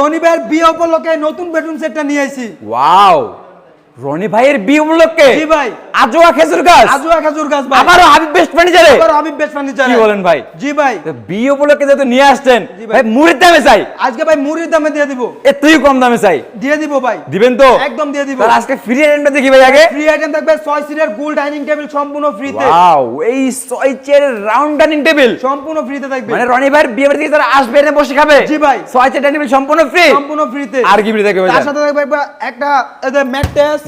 শনিবার বিয়ে উপলক্ষে নতুন বেডরুম সেটটা নিয়ে আইছি। ওয়াও। রনি ভাইয়ের বিয়ে উপলক্ষে জি ভাই। আজোয়া খেজুর গাছ। আজুয়া খাজুর গাছ ভাই। আবারও হাবিব বেস্ট ফার্নিচারে আবার হাবিব বেস্ট ফার্নিচার কি বলেন ভাই? জি ভাই। বিয়ে উপলক্ষে যেহেতু নিয়ে আসছেন ভাই। মুড়ির দামে চাই। আজকে ভাই মুড়ির দামে দিয়ে দিব। এ তুই কম দামে চাই। দিয়ে দিব ভাই। দিবেন তো? একদম দিয়ে দিব। তাহলে আজকে ফ্রি আইটেমটা দেখি ভাই আগে। ফ্রি আইটেম থাকবে ছয় সিটের গোল ডাইনিং টেবিল সম্পূর্ণ ফ্রিতে ওয়াও এই ছয় চেয়ারের রাউন্ড ডাইনিং টেবিল সম্পূর্ণ ফ্রিতে থাকবে। মানে রনি ভাইয়ের বিয়ে বাড়ি থেকে তারা আসবে এনে বসে খাবে। জি ভাই। ছয় চেয়ার ডাইনিং টেবিল সম্পূর্ণ ফ্রি সম্পূর্ণ ফ্রিতে আর কি ফ্রি থাকবে তার সাথে থাকবে একটা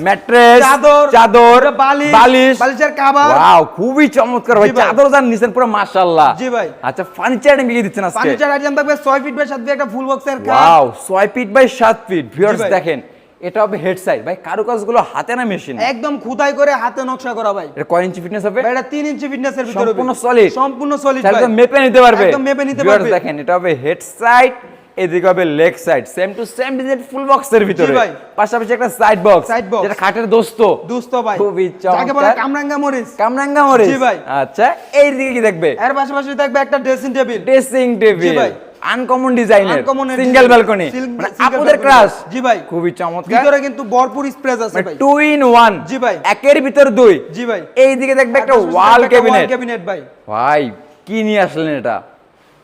ম্যাট্রেস ম্যাট্রেস চাদর চাদর বালিশ বালিশ। বালিশের কাভার ওয়াও খুবই চমৎকার ভাই চাদর নিছেন পুরো মাশাআল্লাহ। জি ভাই। আচ্ছা ফার্নিচার দিচ্ছেন আজকে। ফার্নিচার আইটেম থাকবে ছয় ফিট বাই সাত ফিট একটা ফুল বক্সের wow 6 feet by 7 feet viewers দেখেন এটা হবে হেড সাইড ভাই কারুকাজগুলো হাতে না মেশিন একদম খুদাই করে হাতে নকশা করা ভাই। এটা কয় ইঞ্চি ফিটনেস হবে? এটা তিন ইঞ্চি ফিটনেসের ভিতরে। সম্পূর্ণ solid? সম্পূর্ণ সলিড তাহলে তো মেপে নিতে পারবে। একদম মেপে নিতে পারবে। দেখেন এটা হবে হেড সাইড এদিকে হবে leg side same to same design full বক্সের ভিতরে। পাশাপাশি একটা সাইড বক্স Side box। যেটা খাটের দোস্ত। দুস্থ ভাই। খুবই যাকে বলে কামরাঙ্গা মরিচ। কামরাঙ্গা মরিচ। জি ভাই। আচ্ছা এই দিকে কি দেখবে? এর পাশাপাশি থাকবে একটা ড্রেসিং টেবিল ড্রেসিং টেবিল ভাই। আনকমন ডিজাইনের সিঙ্গেল ব্যালকনি মানে আপুদের ক্রাশ জি ভাই। খুবই চমৎকার। ভিতরে কিন্তু ভরপুর স্পেস আছে ভাই। টু ইন ওয়ান জি ভাই। একের ভিতর দুই। জি ভাই। এই দিকে দেখবে একটা ওয়াল wall ক্যাবিনেট ভাই। ভাই কি নিয়ে আসলেন এটা?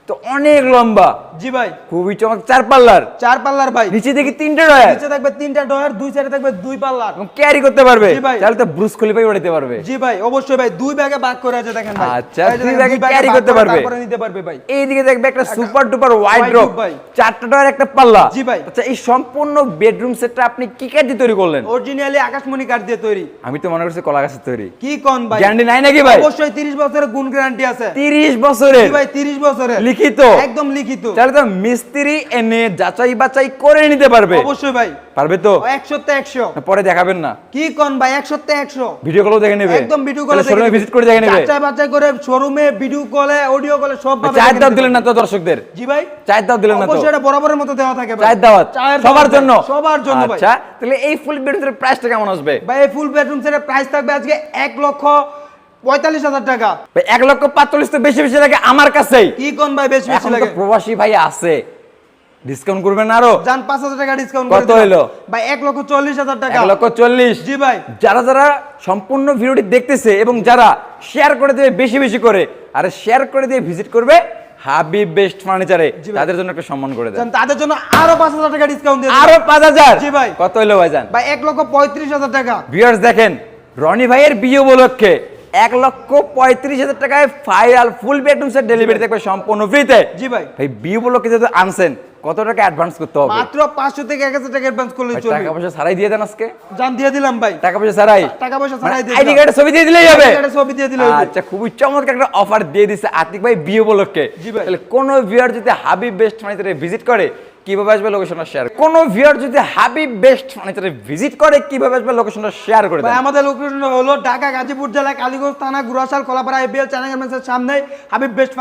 তো অনেক লম্বা। জি ভাই। খুবই চমৎকার চার পাল্লার। চার পাল্লার ভাই। নিচে দেখি তিনটে ডয়ার নিচে থাকবে তিনটা ডয়ার দুই সাইডে থাকবে দুই পাল্লার। ক্যারি করতে পারবে। জি ভাই। তাহলে তো ব্রুস খলিফাই উঠাতে পারবে। জি ভাই অবশ্যই ভাই। দুই ব্যাগে ভাগ করে আছে দেখেন ভাই। আচ্ছা, দুই ব্যাগে ভাগ করতে পারবে। তারপরে নিতে পারবে ভাই। এই দিকে দেখবে একটা সুপার ডুপার ওয়াইড ড্রপ ভাই। চারটা ডয়ার একটা পাল্লা। জি ভাই। আচ্ছা এই সম্পূর্ণ বেডরুম সেটটা আপনি কি কাঠ দিয়ে তৈরি করলেন? অরিজিনালি আকাশমণি কাঠ দিয়ে তৈরি। আমি তো মনে করছি কলা গাছের তৈরি। কি কোন ভাই? গ্যারান্টি নাই নাকি ভাই? অবশ্যই 30 বছরের গুণ গ্যারান্টি আছে। তিরিশ বছরের। জি ভাই 30 বছরের। লিখিত। একদম লিখিত। তাহলে তো মিস্ত্রি এনে যাচাই বাছাই করে নিতে পারবে। অবশ্যই ভাই। পারবে তো? 100 তে 100 পরে দেখাবেন না। কি কোন ভাই 100 তে 100 ভিডিও কলও দেখে নেবে। একদম ভিডিও কলে শোরুমে ভিজিট করে দেখে নেবে। বাচ্চা বাচ্চা করে শোরুমে ভিডিও কলে অডিও কলে সব ভাবে চায়ের নিতে দিলেন না তো দর্শকদের? জি ভাই। চায়ের দাওয়াত দিলেন না তো? অবশ্যই এটা বরাবরের মতো দেওয়া থাকে ভাই। চায়ের দাওয়াত? সবার জন্য? সবার জন্য ভাই। আচ্ছা তাহলে এই ফুল বেডরুমের প্রাইসটা কেমন আসবে? ভাই এই ফুল বেডরুম সেটের প্রাইস থাকবে আজকে 1 লক্ষ পঁয়তাল্লিশ হাজার টাকা। এক লক্ষ পাঁচচল্লিশ তো বেশি বেশি লাগে আমার কাছেই। কি কোন ভাই বেশি বেশি লাগে? প্রবাসী ভাই আছে। ডিসকাউন্ট করবেন আরও? যান পাঁচ হাজার টাকা ডিসকাউন্ট কত হইল? ভাই এক লক্ষ চল্লিশ হাজার টাকা। এক লক্ষ চল্লিশ। জি ভাই। যারা যারা সম্পূর্ণ ভিডিওটি দেখতেছে এবং যারা শেয়ার করে দেবে বেশি বেশি করে আর শেয়ার করে দিয়ে ভিজিট করবে হাবিব বেস্ট ফার্নিচারে তাদের জন্য একটা সম্মান করে দেন। তাদের জন্য আরও পাঁচ হাজার টাকা ডিসকাউন্ট দিয়ে আরও পাঁচ হাজার? জি ভাই। কত ভাইজান ভাই এক লক্ষ পঁয়ত্রিশ হাজার টাকা। ভিউয়ার্স দেখেন রনি ভাইয়ের বিয়ে উপলক্ষে এক লক্ষ পঁয়ত্রিশ হাজার টাকায় final full bedroom set delivery থাকবে সম্পূর্ণ ফ্রিতে জি ভাই। ভাই বিয়ে উপলক্ষে যেহেতু আনছেন কত টাকা অ্যাডভান্স করতে হবে? মাত্র পাঁচশো থেকে এক হাজার টাকা অ্যাডভান্স করলে চলবে। টাকা পয়সা ছাড়াই দিয়ে দেন আজকে। জান দিয়ে দিলাম ভাই। টাকা পয়সা ছাড়াই? টাকা পয়সা মানে ছাড়াই দিয়ে আইডি। কার্ডের ছবি দিয়ে দিলেই হবে? card এর ছবি দিয়ে দিলেই হবে। আচ্ছা খুবই চমৎকার একটা অফার দিয়ে দিচ্ছে আতিক ভাই বিয়ে উপলক্ষে জি ভাই। তাহলে কোন ভিউয়ার যদি হাবিব বেস্ট ফার্নিচারে ভিজিট করে কীভাবে আসবে লোকেশনটা শেয়ার কোন ভিউয়ার যদি হাবিব বেস্ট ফার্নিচারে ভিজিট করে, কীভাবে আসবে লোকেশনটা শেয়ার করে ভাই, আমাদের লোকেশন হলো ঢাকা, গাজীপুর জেলা, কালীগঞ্জ থানা গুরাশাল কলাপাড়া এবিএল চ্যানেল সামনে হাবিব বেস্ট